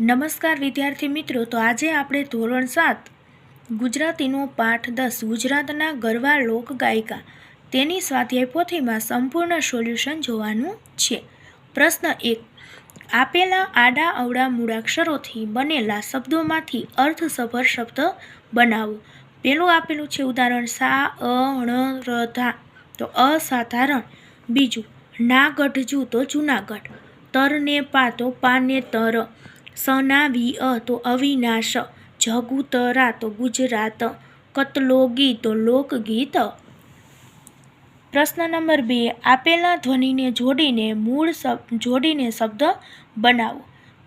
નમસ્કાર વિદ્યાર્થી મિત્રો, તો આજે આપણે ધોરણ સાત, ગુજરાતીનો પાઠ દસ, ગુજરાતના ગરબા લોક ગાયિકા, તેની સ્વાધ્યાય પોથીમાં સંપૂર્ણ સોલ્યુશન જોવાનું છે. પ્રશ્ન એક, આપેલા આડા અવડા મૂળાક્ષરોથી બનેલા શબ્દોમાંથી અર્થસભર શબ્દ બનાવો. પેલું આપેલું છે ઉદાહરણ સા, અ, ણ, ર, ધા, તો અસાધારણ. બીજું ના ગઢજુ તો જુનાગઢ, તરને પા તો પાને તર સના વી અ તો અવિનાશ, જગુતરા તો ગુજરાત કતલોગી તો લોકગીત. પ્રશ્ન નંબર બે, આપેલા ધ્વનિને જોડીને મૂળ શબ્દ જોડીને શબ્દ બનાવો.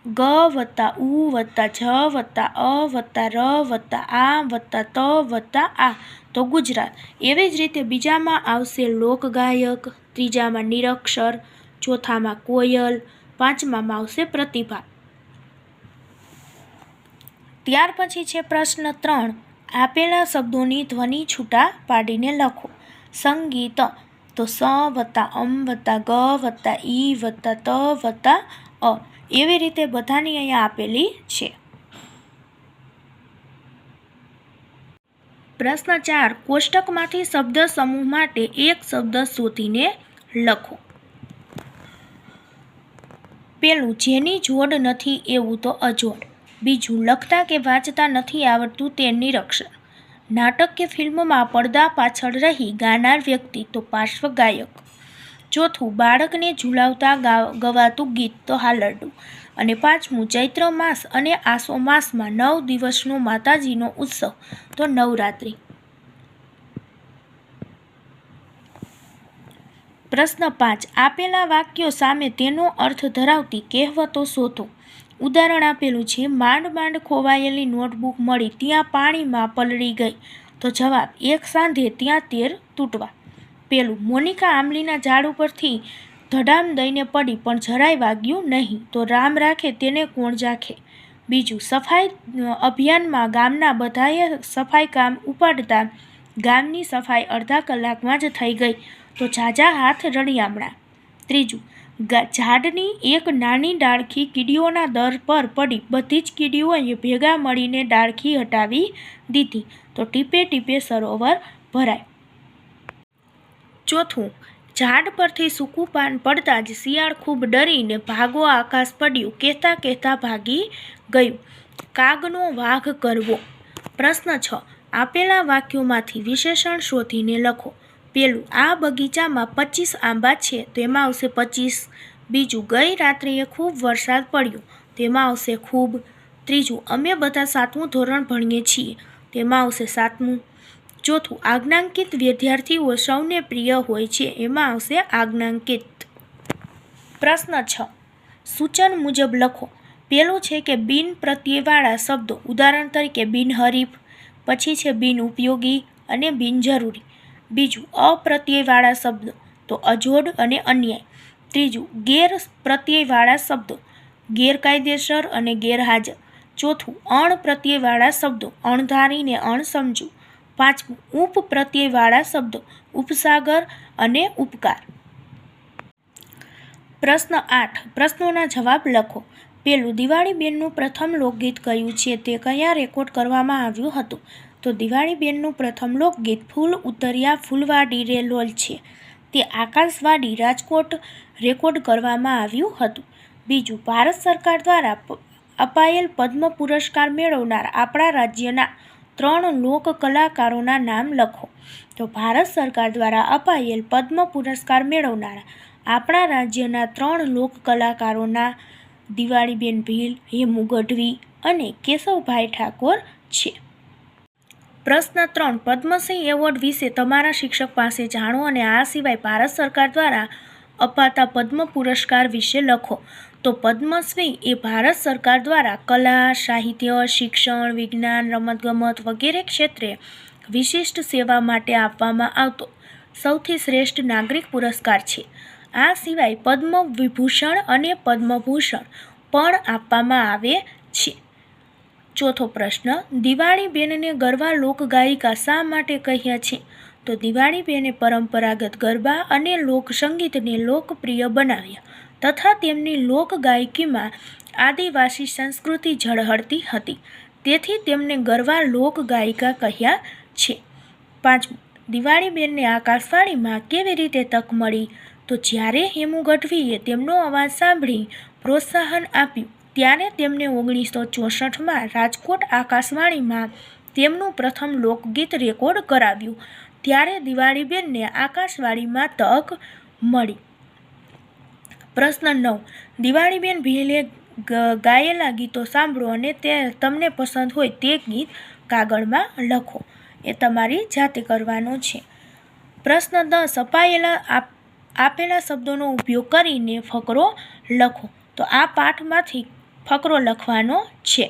ગ વત્તા ઉ વત્તા જ વત્તા અ વત્તા ર વત્તા આ વત્તા ત વત્તા આ તો ગુજરાત. એવી જ રીતે બીજામાં આવશે લોકગાયક, ત્રીજામાં નિરક્ષર, ચોથામાં કોયલ, પાંચમામાં આવશે પ્રતિભા. ત્યાર પછી છે પ્રશ્ન ત્રણ. આપેલા શબ્દોની ધ્વનિ છૂટા પાડીને લખો. સંગીત, તો સ વત્તા અમ વત્તા ગ વત્તા ઈ વત્તા ત વત્તા અ. એવી રીતે બધાની અહીંયા આપેલી છે. પ્રશ્ન ચાર. કોષ્ટકમાંથી શબ્દ સમૂહ માટે એક શબ્દ શોધીને લખો. પેલું, જેની જોડ નથી એવું તો અજોડ. બીજું લખતા કે વાંચતા નથી આવડતું તે નિરક્ષર નાટક કે ફિલ્મમાં પડદા પાછળ રહી ગાનાર વ્યક્તિ તો પાર્શ્વ ગાયક. ચોથું, બાળકને ઝુલાવતા ગવાતું ગીત તો હાલરડું. અને પાંચમું, ચૈત્ર માસ અને આસો માસમાં નવ દિવસનો માતાજીનો ઉત્સવ તો નવરાત્રિ. પ્રશ્ન પાંચ, આપેલા વાક્યો સામે તેનો અર્થ ધરાવતી કહેવતો શોધો. ઉદાહરણ આપેલું છે, માંડ માંડ ખોવાયેલી નોટબુક મળી, ત્યાં પાણીમાં પલળી ગઈ. તો જવાબ, એક સાંધે ત્યાં તેર તૂટવા. પેલું, મોનિકા આંબલીના ઝાડ ઉપરથી ધડામ દઈને પડી, પણ જરાય વાગ્યું નહીં. તો રામ રાખે તેને કોણ જાખે? બીજું, સફાઈ અભિયાનમાં ગામના બધાએ સફાઈ કામ ઉપાડતા ગામની સફાઈ અડધા કલાકમાં જ થઈ ગઈ. તો ઝાઝા હાથ રળિયામણા ત્રીજું ઝાડની એક નાની ડાળખી કીડીઓના દર પર પડી. બધી જ કીડીઓએ ભેગા મળીને ડાળખી હટાવી દીધી. તો ટીપે ટીપે સરોવર ભરાય. ચોથું, ઝાડ પરથી સૂકું પાન પડતા જ શિયાળ ખૂબ ડરીને ભાગો આકાશ પડ્યું. કહેતા કહેતા ભાગી ગયું. કાગનો વાઘ કરવો. પ્રશ્ન છ, આપેલા વાક્યોમાંથી વિશેષણ શોધીને લખો. પેલું. આ બગીચામાં પચીસ આંબા છે. તેમાં આવશે પચીસ. બીજું, ગઈ રાત્રિએ ખૂબ વરસાદ પડ્યો. તેમાં આવશે ખૂબ. ત્રીજું, અમે બધા સાતમું ધોરણ ભણીએ છીએ. તેમાં આવશે સાતમું. ચોથું, આજ્ઞાંકિત વિદ્યાર્થીઓ સૌને પ્રિય હોય છે. એમાં આવશે આજ્ઞાંકિત. પ્રશ્ન છ. સૂચન મુજબ લખો. પેલું છે કે બિન પ્રત્યેવાળા શબ્દો. ઉદાહરણ તરીકે બિનહરીફ પછી છે બિન ઉપયોગી અને બિનજરૂરી બીજું, અપ્રત્યયવાળા શબ્દો, તો અજોડ અને અન્યાય. ત્રીજું ગેર શબ્દો, ગેરકાયદેસર અને ગેરહાજર. ચોથું અણ શબ્દો, અણધારીને અણસમજુ. પાંચમું ઉપ શબ્દો, ઉપસાગર અને ઉપકાર. પ્રશ્ન આઠ, પ્રશ્નોના જવાબ લખો. પેલું દિવાળી બેનનું પ્રથમ લોકગીત કયું છે તે કયા રેકોર્ડ કરવામાં આવ્યું હતું? તો દિવાળી બેનનું પ્રથમ લોકગીત ફૂલ ઉતર્યા ફૂલવાડી રે લોલ છે. તે આકાશવાડી રાજકોટ રેકોર્ડ કરવામાં આવ્યું હતું. બીજું, ભારત સરકાર દ્વારા અપાયેલ પદ્મ પુરસ્કાર મેળવનાર આપણા રાજ્યના ત્રણ લોક કલાકારોના નામ લખો. તો ભારત સરકાર દ્વારા અપાયેલ પદ્મ પુરસ્કાર મેળવનારા આપણા રાજ્યના ત્રણ લોક કલાકારોના દિવાળીબેન ભીલ, હેમુ ગઢવી અને કેશવભાઈ ઠાકોર છે. પ્રશ્ન ત્રણ પદ્મશ્રી એવોર્ડ વિશે તમારા શિક્ષક પાસે જાણો અને આ સિવાય ભારત સરકાર દ્વારા અપાતા પદ્મ પુરસ્કાર વિશે લખો. તો પદ્મશ્રી એ ભારત સરકાર દ્વારા કલા, સાહિત્ય, શિક્ષણ, વિજ્ઞાન, રમતગમત વગેરે ક્ષેત્રે વિશિષ્ટ સેવા માટે આપવામાં આવતો સૌથી શ્રેષ્ઠ નાગરિક પુરસ્કાર છે. આ સિવાય પદ્મ વિભૂષણ અને પદ્મભૂષણ પણ આપવામાં આવે છે. ચોથો પ્રશ્ન, દિવાળીબેનને ગરબા લોકગાયિકા શા માટે કહ્યા છે? તો દિવાળીબેને પરંપરાગત ગરબા અને લોકસંગીતને લોકપ્રિય બનાવ્યા તથા તેમની લોકગાયકીમાં આદિવાસી સંસ્કૃતિ ઝળહળતી હતી. તેથી તેમને ગરવા લોકગાયિકા કહ્યા છે. પાંચમું, દિવાળીબેનને આકાશવાણીમાં કેવી રીતે તક મળી? તો જ્યારે હેમુ ગઢવીએ તેમનો અવાજ સાંભળી પ્રોત્સાહન આપ્યું ત્યારે તેમને ઓગણીસો ચોસઠમાં રાજકોટ આકાશવાણીમાં તેમનું પ્રથમ લોકગીત રેકોર્ડ કરાવ્યું. ત્યારે દિવાળીબેનને આકાશવાણીમાં તક મળી. પ્રશ્ન નવ. દિવાળીબેન ભીલે ગાયેલા ગીતો સાંભળો અને તે તમને પસંદ હોય તે ગીત કાગળમાં લખો. એ તમારી જાતે કરવાનો છે. પ્રશ્ન દસ. અપાયેલા આપ, આપેલા શબ્દોનો ઉપયોગ કરીને ફકરો લખો. તો આ પાઠમાંથી ફકરો લખવાનો છે.